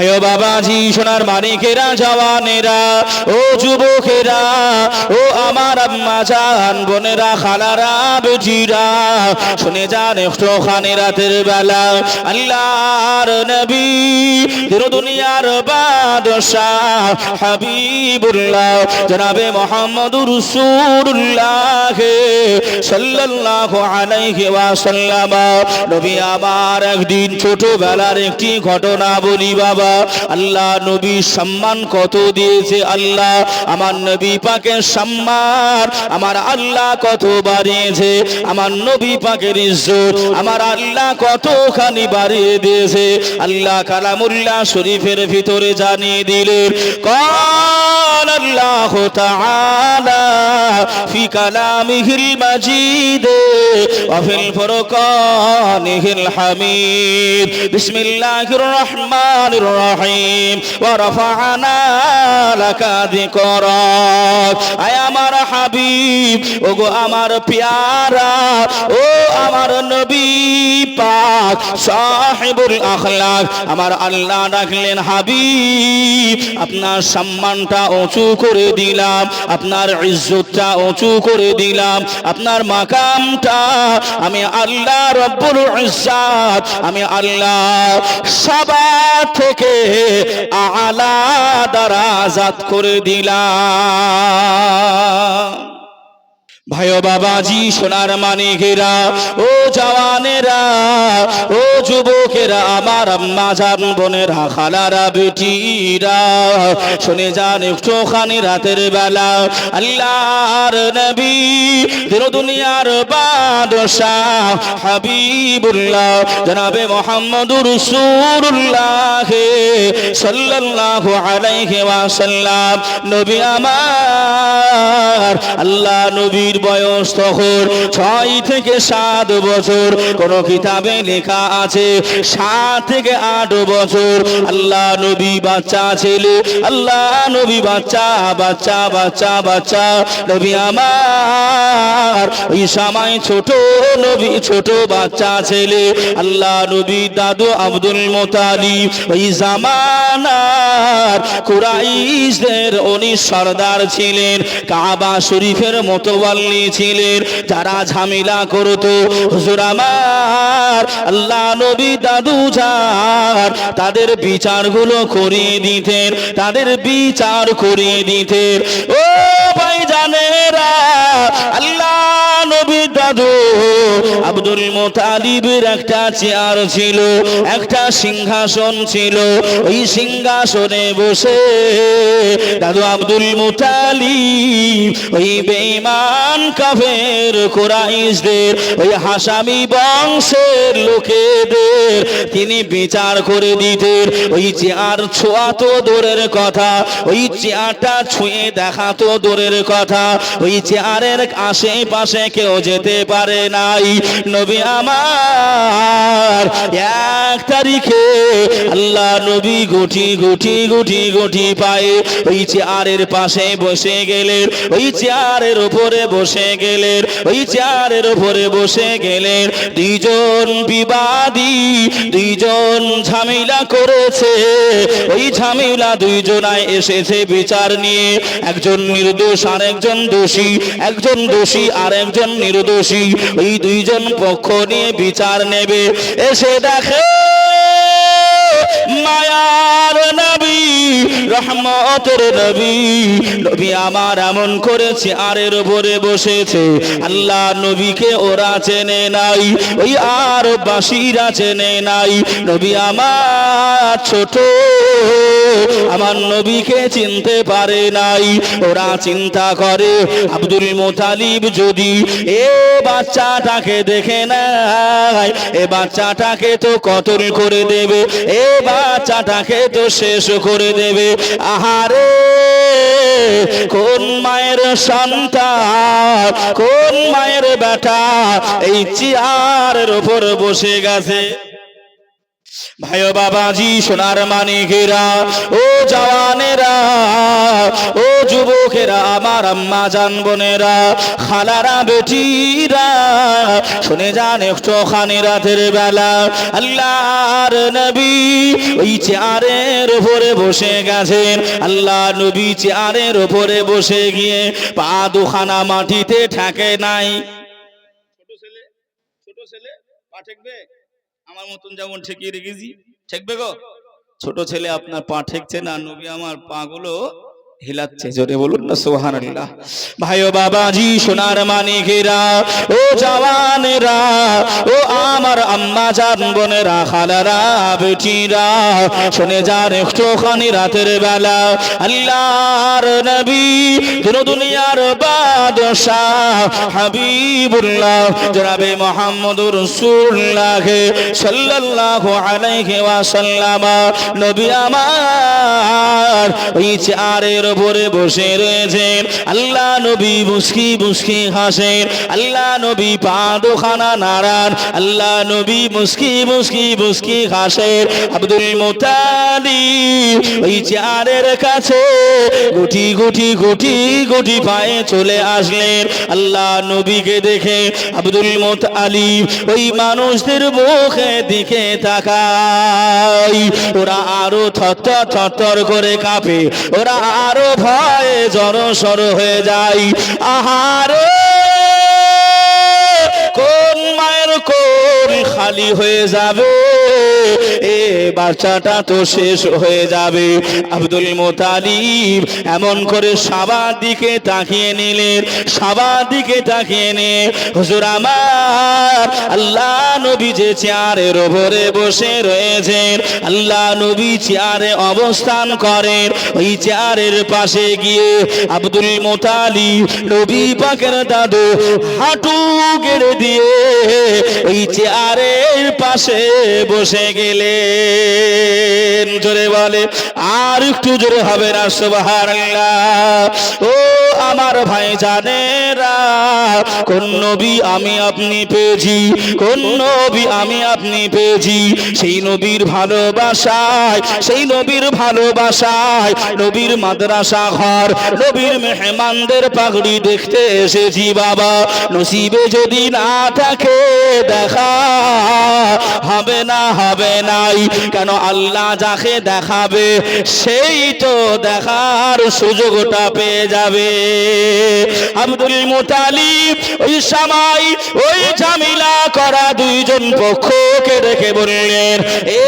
ভাই ও বাবাজি, সোনার মানিকেরা, জওয়ানেরা, ও যুবকেরা, ও আমার আম্মা জান, বোনেরা, খালারা, বেজিরা, শুনে যান একটুখানি রাতের বেলা। আল্লাহর নবী দিন দুনিয়ার বাদশাহ হাবিবুল্লাহ, জনাবে মোহাম্মদুর রাসূলুল্লাহ সাল্লাল্লাহু আলাইহি ওয়াসাল্লাম। নবী আমার একদিন ছোটবেলার একটি ঘটনা বলি বাবা। আল্লাহ নবী সম্মান কত দিয়েছে আল্লাহ আমার নবী পাকের সম্মান আমার আল্লাহ কত বাড়িয়েছে আমার নবী পাকের ইজ্জত আমার আল্লাহ কতখানি বাড়িয়ে দিয়েছে আল্লাহ কালামুল্লাহ শরীফের ভিতরে জানিয়ে দিলেন قال الله تعالى في كلامه المجيد وفي الفرقانه الحميد بسم الله الرحمن الرحيم রহিম। আমার হাবিব, ওগো আমার পিয়ারা, ও আমার নবী পাক, সাহেবুল আখলাক। আমার আল্লাহ রাখলেন হাবিব, আপনার সম্মানটা উঁচু করে দিলাম, আপনার ইজ্জতটা উঁচু করে দিলাম, আপনার মাকামটা আমি আল্লাহ রব্বুল ইজ্জাত, আমি আল্লাহ সবার থেকে আলা দারাজাত করে দিলাম। ভাই বাবাজি, সোনার মানিকেরা, ও জওয়ানেরা, ও যুবকেরা, আমার আম্মা জান, বোনেরা, খালারা, বেটিরা, শুনে যান একটুখানি রাতের বেলা, আল্লাহর নবী দিন দুনিয়ার বাদশাহ, হাবিবুল্লাহ, জনাবে মোহাম্মদুর রাসূলুল্লাহ সাল্লাল্লাহু আলাইহি ওয়াসাল্লাম, নবী আমার, আল্লাহ নবীর বয়স তখন ছয় থেকে সাত বছর। কোন কিতাবে লেখা আছে, সাত থেকে আট বছর। আল্লাহ নবী বাচ্চা ছেলে, আল্লাহ নবী বাচ্চা বাচ্চা বাচ্চা বাচ্চা। নবী আমার, ওই সময় ছোট নবী, ছোট বাচ্চা ছেলে। আল্লাহ নবী দাদু আব্দুল মোতালিব, ওই জামানার কুরাইশদের উনি সর্দার ছিলেন। কাবা শরীফের মোতওয়াল্লি ছিলেন যারা ঝামেলা করতো, হুজুর আমার, আল্লাহ নবী দাদু যার, তাদের বিচারগুলো করিয়ে দিতেন, তাদের বিচার করিয়ে দিতেন। ও ভাই জানেরা আল্লাহ নবী দাদু। আব্দুল মোতালিবের একটা চেয়ার ছিল, একটা সিংহাসন ছিল। ওই সিংহাসনে বসে দাদু আব্দুল মোতালিব, ওই বেঈমান কাফের কোরাইশদের, ওই হাসামি বংশের লোকেদের, তিনি বিচার করে দিতেন। ওই চেয়ার ছোঁয়া তো দূরের কথা, ওই চেয়ারটা ছুঁয়ে দেখা তো দূরের কথা। ওই চেয়ারের আশেপাশে কেউ যেতে পারে নাই। নবী আমার, এক তারিখে আল্লাহ নবী গুটি গুটি গুটি গুটি পায়ে ওই চেয়ারের পাশে বসে গেলেন, ওই চেয়ারের উপরে বসে গেলেন, ওই চেয়ারের উপরে বসে গেলেন। দুইজন বিবাদী, দুইজন ঝামেলা করেছে, ওই ঝামেলা দুইজনায় এসেছে বিচার নিয়ে। একজন নির্দোষ আর একজন দোষী একজন দোষী আর একজন নির্দোষী ওই দুইজন পক্ষ নিয়ে বিচার নেবে। এসে দেখে মায়ার নবী রহমতের নবী। নবী আমার এমন করেছে, আরের উপরে বসেছে। আল্লাহ নবীকে ওরা চেনে নাই, ওই আর বাসিরা চেনে নাই। নবী আমার ছোট, আমার নবীকে চিনতে পারে নাই। ওরা চিন্তা করে, আব্দুল মোতালিব যদি এ বাচ্চাটাকে দেখে নেয়, এ বাচ্চাটাকে তো কতল করে দেবে, এ বাচ্চাটাকে তো শেষ করে দেবে আহারে। কোন মায়ের সন্তান, কোন মায়ের বেটা এই চেয়ারের উপর বসে গেছে। ভাই বাবাজি, সোনার মানিকেরা, ও যুবকেরা, আমার আম্মা, জান বোনেরা, খালারা, বেটিরা, শুনে যান একটু খানি রাতের বেলা। আল্লাহর নবী ওই চেয়ারের উপরে বসে গেছেন। আল্লাহ নবী চেয়ারের উপরে বসে গিয়ে পা দুখানা মাটিতে ঠেকে নাই। ছোট ছেলে ঠেকবে? আমার মতন যেমন ঠেকিয়ে রেখেছি। ঠেকবে গো? ছোট ছেলে আপনার পা ঠেকছে না? নবী আমার পা গুলো হিলাচ্ছে। জোরে বলুন না সোহান আল্লাহ ভাই বাবাজি, সোনার মানিকেরা ও জওয়ানেরা, ও আমার আম্মা জান বোনেরা, খালারা, বেটিরা, শুনে যান একটুখানি রাতের বেলা, আল্লাহর নবী দিন দুনিয়ার বাদশাহ হাবিবুল্লাহ, জনাবে মোহাম্মদুর রাসূলুল্লাহ সাল্লাল্লাহু আলাইহি ওয়াসাল্লাম। নবী আমার, ওই চেয়ারের উপরে বসে রয়েছেন আল্লাহ নবী মুস্কি মুস্কি হাসেন আল্লাহ নবী পা দুখানা নাড়ান আল্লাহ নবী মুস্কি মুস্কি মুস্কি হাসেন আব্দুল মোতালি ওই চেয়ারের কাছে গুটি গুটি গুটি গুটি পায়ে চলে আসলেন। আল্লাহ নবীকে দেখে আব্দুল মোত আলী ওই মানুষদের মুখে দিকে তাকাই ওরা আরও থর থর করে কাঁপে। ওরা আরও ভয়ে জড়সড় হয়ে যাই আহারে খালি হয়ে যাবে। এ বাচ্চাটা তো শেষ হয়ে যাবে। আব্দুল মোতালিব এমন করে সবার দিকে তাকিয়ে নিলেন, সবার দিকে তাকিয়ে নে হুজুর আমার, আল্লাহ নবী যে চেয়ারের ওপরে বসে রয়েছেন, আল্লাহ নবী চেয়ারে অবস্থান করেন। ওই চেয়ারের পাশে গিয়ে আব্দুল মোতালি নবী পাকের দাদু হাঁটু গেড়ে দিয়ে ওই চেয়ারের পাশে বসে গেলেন। জোরে বলে আর একটু জোরে হবে না সুবহানাল্লাহ। ও আমার ভাই জানেরা কোন নবী আমি আপনি পেয়েছি, কোন নবী আমি আপনি পেয়েছি, সেই নবীর ভালোবাসায়, সেই নবীর ভালোবাসায় নবীর মাদ্রাসা ঘর, নবীর মেহমানদের পাগড়ি দেখতে এসেছি বাবা। নসিবে যদি না থাকে, দেখা হবে না, হবে নাই। কেন আল্লাহ যাকে দেখাবে, সেই তো দেখার সুযোগটা পেয়ে যাবে। আব্দুল মুতালিব, ওই সময় ওই ঝামেলা করা দুইজন পক্ষকে রেখে বললেন, এ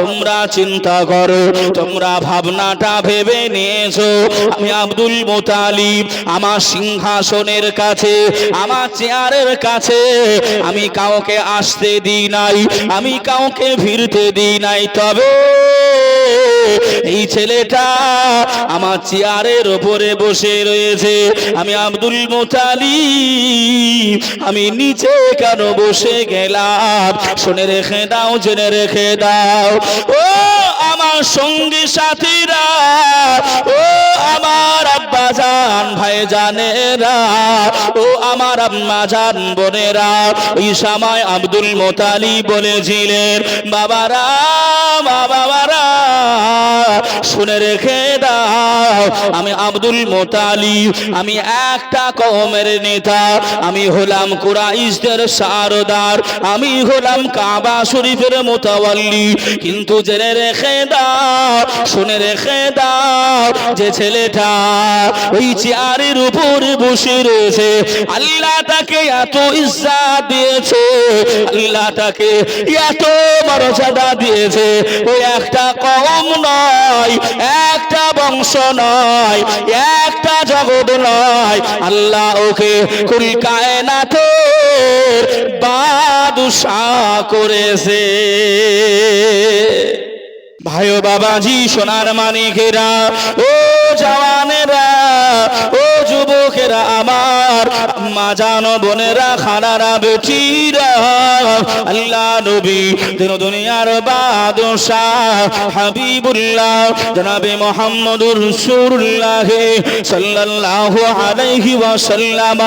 তোমরা চিন্তা করো, তোমরা ভাবনাটা ভেবে নিয়েছো। আমি আব্দুল মোতালিব, আমার সিংহাসনের কাছে, আমার চেয়ারের কাছে, আমি কাউকে আসতে দিই নাই, আমি কাউকে ভিড়তে দিই নাই। তবে এই ছেলেটা আমার চেয়ারের ওপরে বসে রয়েছে। আমি আব্দুল মোতালি আমি নিচে কেন বসে গেলাম? শুনে রেখে দাও, জেনে রেখে দাও। ও আমার সঙ্গী সাথীরা, ও আমার আব্বা জান, ভাই জানেরা, ও আমার আম্মা জান, বোনেরা, ওই সময় আব্দুল মোতালি বলেছিলেন, বাবারা বাবারা, শুনে রেখে দাও, আমি আব্দুল মোতালি, আমি একটা কমের নেতা, আমি হলাম কুরাইশদের সারদার, আমি হলাম কাবা শরীফের মোতাওয়াল্লি, কিন্তু জেনে রেখে দাও শুনে রেখে দাও যে ছেলেটা ওই চেয়ারের উপরে বসে রয়েছে। আল্লাহ তাকে এত ইজ্জাত দিয়েছে, আল্লাহ তাকে এত মর্যাদা দিয়েছে। ওই একটা কম নয়, একটা বংশ নয়, একটা জগৎ নয়। আল্লাহ ওকে কুল কায়নাতে বাদশাহ করেছে। ভাই বাবাজি সোনার মানিকেরা ও জওয়ানেরা ও যুবকেরা আমার, মা জানো বোনেরা, খালারা বেটিরা, আল্লাহ নবী দিন দুনিয়ার হাবিবুল্লাহ, জনাবে মোহাম্মদুর রাসূলুল্লাহ সাল্লাল্লাহু আলাইহি ওয়াসাল্লাম,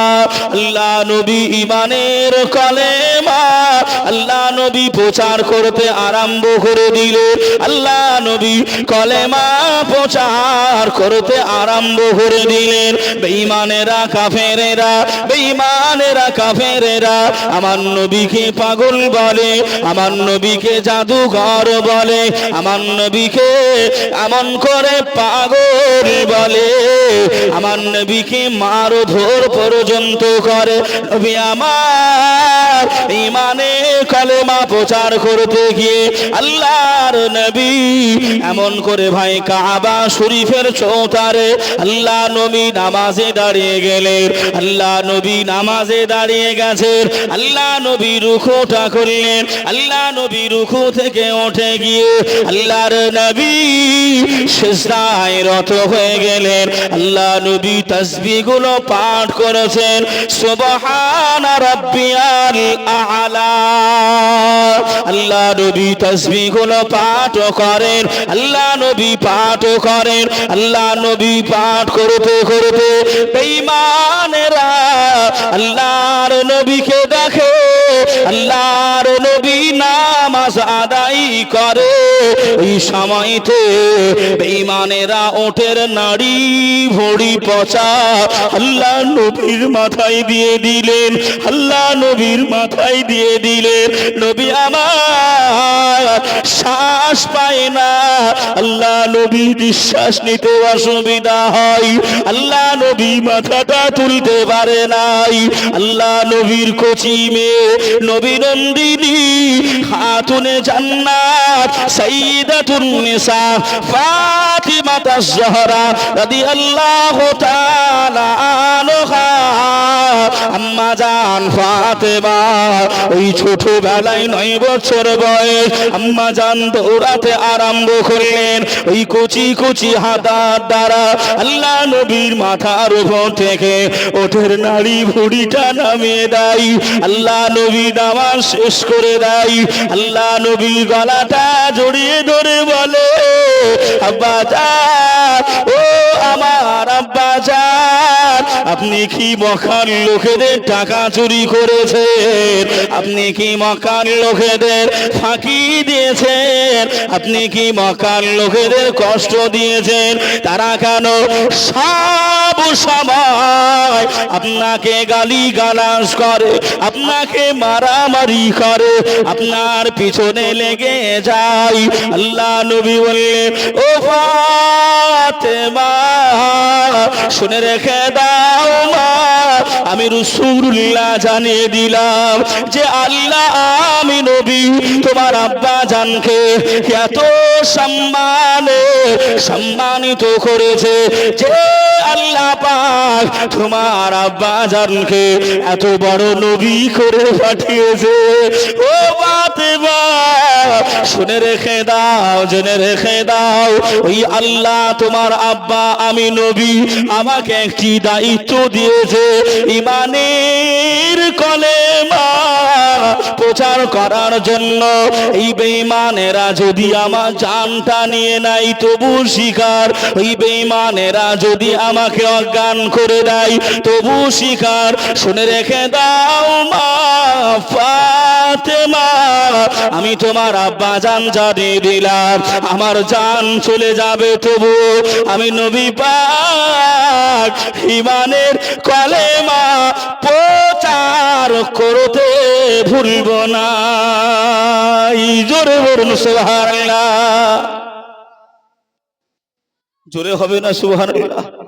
আল্লাহ নবী ইমানের কলেমা, আল্লাহ নবী প্রচার করতে আরম্ভ করে দিলেন আল্লাহ নবী কলেমা প্রচার করতে আরম্ভ করে দিলেন। বেঈমানেরা কাফেরেরা বেঈমানেরা, কাফেরেরা, আমার নবীকে পাগল বলে, আমার নবীকে জাদুঘর বলে, আমার নবীকে এমন করে পাগল বলে, আমার নবীকে মারো ধর পর্যন্ত করে। নবী আমার ইমানে কলেমা প্রচার করতে গিয়ে আল্লাহর নবী এমন করে ভাই কাবা শরীফের চৌতারে আল্লাহ নবী নামাজে দাঁড়িয়ে গেলেন। আল্লাহ নবী নামাজে দাঁড়িয়ে গেছেন। আল্লাহ নবী রুখোটা করলেন। আল্লাহ নবী রুখু থেকে উঠে গিয়ে আল্লাহর নবী শেষদায় রত হয়ে গেলেন। আল্লাহ নবী তসবিগুলো পাঠ করেছেন। সুবহান রাব্বিয়াল আলা। আল্লাহ নবী তসবিগুলো পাঠ করেন। আল্লাহ নবী পাঠ করেন। আল্লাহ নবী পাঠ করতে করতে বেঈমানেরা আল্লাহর নবীকে দেখে, আল্লাহর নবী নামাজ আদায় করে। এই সময়তে বেঈমানেরা ওঠের নাড়ি, ভড়ি পচা আল্লাহ নবীর মাথায় দিয়ে দিলেন আল্লাহ নবীর মাথায় দিয়ে দিলেন, নবী আমার শ্বাস পায় না। আল্লাহ নবী নিঃশ্বাস নিতে অসুবিধা হয়। আল্লাহ নবী মাথাটা তুলতে পারে নাই। আল্লাহ নবীর কচি মেয়ে, নবী নন্দিনী, খাতুনে জান্নাত সাইয়্যিদাতুন নিসা ফাতিমা তাজ-জাহরা রাদিয়াল্লাহু তাআলা আনহা। আম্মা জান ফাতেমা, ওই ছোটবেলায় নয় বছর বয়স। আম্মা জান দৌড়াতে আরম্ভ করলেন। ওই কুচি কুচি হাতার দ্বারা আল্লাহ নবীর মাথার উপর থেকে ওঠের নাড়ি ভুড়িটা নামিয়ে দেয়। আল্লাহ নবী নামাজ শেষ করে দেয়। আল্লাহ নবী গলাটা জড়িয়ে ধরে বলে, আব্বা ও আমার আব্বা আপনি কি মখান লোকেদের টাকা চুরি করেছেন? আপনি কি মকান লোকেদের ফাঁকি দিয়েছেন? আপনি কি মকান লোকেদের কষ্ট দিয়েছেন? তারা কেন সব সময় আপনাকে গালি গালাস করে, আপনাকে মারামারি করে, আপনার পিছনে লেগে যায়? আল্লাহ নবী বললেন, ও ফাতেমা, শুনে রেখে দাও মা। আমি রসুল্লাহ জানিয়ে দিলাম যে আল্লাহ, আমি নবী, তোমার আব্বা জানকে এত সম্মানে সম্মানিত করেছে যে আল্লাহ পাক তোমার আব্বা জানকে এত বড় নবী করে পাঠিয়েছে। ও বাতেবা শুনে রেখে দাও, জেনে রেখে দাও, ওই আল্লাহ তোমার আব্বা, আমি নবী, আমাকে একটি দায়িত্ব দিয়েছে। ইমানের কলেমা প্রচার করার জন্য এই বেঈমানেরা যদি আমার জানটা নিয়ে নাই তবু শিকার। ওই বেঈমানেরা যদি আমাকে অজ্ঞান করে দেয়, তবু শিকার। শুনে রেখে দাও, মা আমি তোমার আব্বা জান জানিয়ে দিলাম। আমার জান চলে যাবে তবু আমি নবী পাক ইমানের কলেমা প্রচার করতে ভুলব না। জোরে বলুন, সুবহানাল্লাহ। জোরে হবে না, সুবহানাল্লাহ।